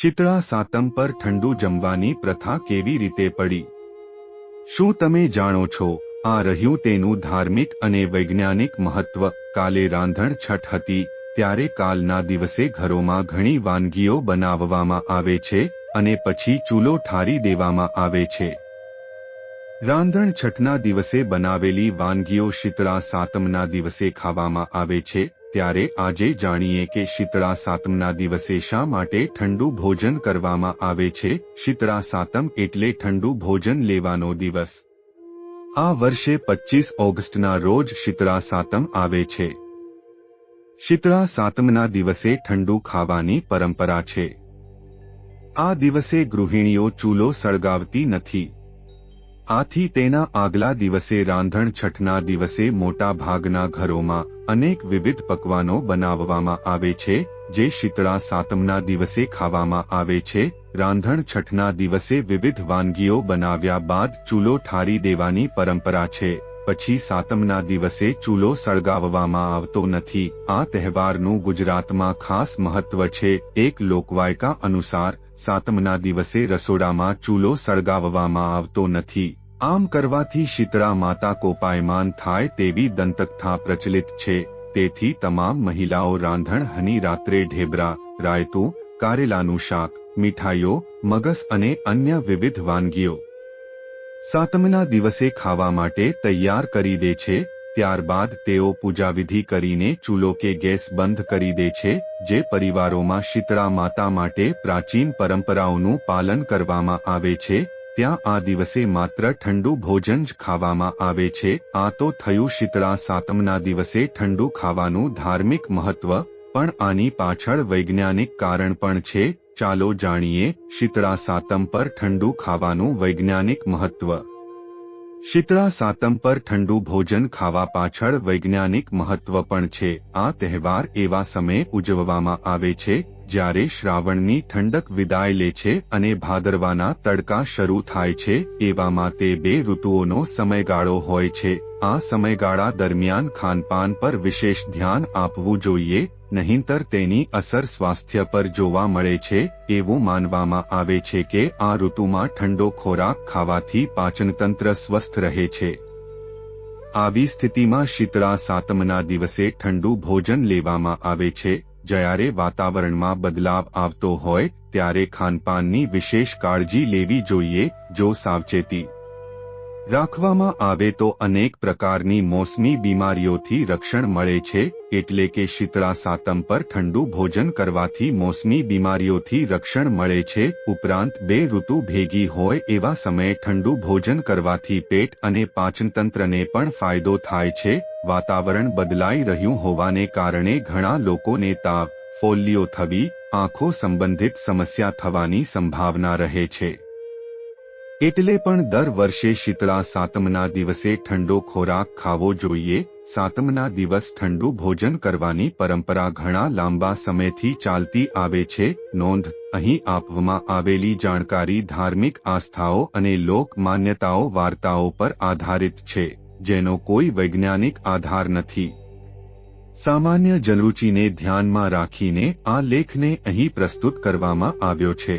શીતળા સાતમ પર ઠંડુ જમવાની પ્રથા કેવી રીતે પડી? શું તમે જાણો છો, આ રહ્યું તેનું ધાર્મિક અને વૈજ્ઞાનિક મહત્વ? કાલે રાંધણ છઠ હતી, ત્યારે કાલના દિવસે ઘરોમાં ઘણી વાનગીઓ બનાવવામાં આવે છે અને પછી ચૂલો ઠારી દેવામાં આવે છે. રાંધણ છઠના દિવસે બનાવેલી વાનગીઓ શીતળા સાતમના દિવસે ખાવામાં આવે છે ત્યારે આજે જાણીએ કે શીતળા સાતમના દિવસે શા માટે ઠંડુ ભોજન કરવામાં આવે છે? શીતળા સાતમ એટલે ઠંડુ ભોજન લેવાનો દિવસ. આ વર્ષે પચીસ ઓગસ્ટના રોજ શીતળા સાતમ આવે છે. શીતળા સાતમના દિવસે ઠંડુ ખાવાની પરંપરા છે. આ દિવસે ગૃહિણીઓ ચૂલો સળગાવતી નથી. આથી તેના આગલા દિવસે રાંધણ છઠના દિવસે મોટા ભાગના ઘરોમાં અનેક વિવિધ પકવાનો બનાવવામાં આવે છે, જે શીતળા સાતમના દિવસે ખાવામાં આવે છે. રાંધણ છઠના દિવસે વિવિધ વાનગીઓ બનાવ્યા બાદ ચૂલો ઠારી દેવાની પરંપરા છે. પછી સાતમના દિવસે ચૂલો સળગાવવામાં આવતો નથી. આ તહેવારનું ગુજરાતમાં ખાસ મહત્વ છે. એક લોકવાયકા અનુસાર સાતમના દિવસે રસોડામાં ચૂલો સળગાવવામાં આવતો નથી. આમ કરવાથી શીતળા માતા કોપાયમાન થાય તેવી દંતકથા પ્રચલિત છે. તેથી તમામ મહિલાઓ રાંધણ હની રાત્રે ઢેબરા, રાયતું, કારેલાનું શાક, મીઠાઈઓ, મગસ અને અન્ય વિવિધ વાનગીઓ સાતમના દિવસે ખાવા માટે તૈયાર કરી દે છે. ત્યારબાદ તેઓ પૂજાવિધિ કરીને ચૂલો કે ગેસ બંધ કરી દે છે, જે પરિવારોમાં શીતળા માતા માટે પ્રાચીન પરંપરાઓનું પાલન કરવામાં આવે છે. ત્યાં આ દિવસે માત્ર ઠંડુ ભોજન જ ખાવામાં આવે છે. આ તો થયું શીતળા સાતમના દિવસે ઠંડુ ખાવાનું ધાર્મિક મહત્વ, પણ આની પાછળ વૈજ્ઞાનિક કારણ પણ છે. ચાલો જાણીએ, શીતળા સાતમ પર ઠંડુ ખાવાનું વૈજ્ઞાનિક મહત્વ. શીતળા સાતમ પર ઠંડુ ભોજન ખાવા પાછળ વૈજ્ઞાનિક મહત્વ પણ છે. આ તહેવાર એવા સમયે ઉજવવામાં આવે છે, જ્યારે શ્રાવણની ઠંડક વિદાય લે છે અને ભાદરવાના તડકા શરૂ થાય છે, એવામાં તે બે ઋતુઓનો સમયગાળો હોય છે. આ સમયગાળા દરમિયાન ખાનપાન પર વિશેષ ધ્યાન આપવું જોઈએ નહીંતર તેની અસર સ્વાસ્થ્ય પર જોવા મળે છે, એવું માનવામાં આવે છે કે આ ઋતુમાં ઠંડો ખોરાક ખાવાથી પાચનતંત્ર સ્વસ્થ રહે છે. આવી સ્થિતિમાં શીતળા સાતમના દિવસે ઠંડુ ભોજન લેવામાં આવે છે, જ્યારે વાતાવરણમાં બદલાવ આવતો હોય, ત્યારે ખાનપાનની વિશેષ કાળજી લેવી જોઈએ, જો સાવચેતી રાખવામાં આવે તો અનેક પ્રકારની મોસમી બીમારીઓથી રક્ષણ મળે છે, એટલે કે શીતળા સાતમ પર ઠંડુ ભોજન કરવાથી મોસમી બીમારીઓથી રક્ષણ મળે છે, ઉપરાંત બે ઋતુ ભેગી હોય એવા સમયે ઠંડુ ભોજન કરવાથી પેટ અને પાચનતંત્રને પણ ફાયદો થાય છે, વાતાવરણ બદલાઈ રહ્યું હોવાને કારણે ઘણા લોકોને તાવ ફોલ્લીઓ થવી, આંખો સંબંધિત સમસ્યા થવાની સંભાવના રહે છે. એટલે પણ દર વર્ષે શીતળા સાતમના દિવસે ઠંડો ખોરાક ખાવો જોઈએ. સાતમના દિવસ ઠંડુ ભોજન કરવાની પરંપરા ઘણા લાંબા સમયથી ચાલતી આવે છે. નોંધ, અહીં આપવામાં આવેલી જાણકારી ધાર્મિક આસ્થાઓ અને લોક માન્યતાઓ વાર્તાઓ પર આધારિત છે, જેનો કોઈ વૈજ્ઞાનિક આધાર નથી. સામાન્ય જનરૂચિને ધ્યાનમાં રાખીને આ લેખને અહીં પ્રસ્તુત કરવામાં આવ્યો છે.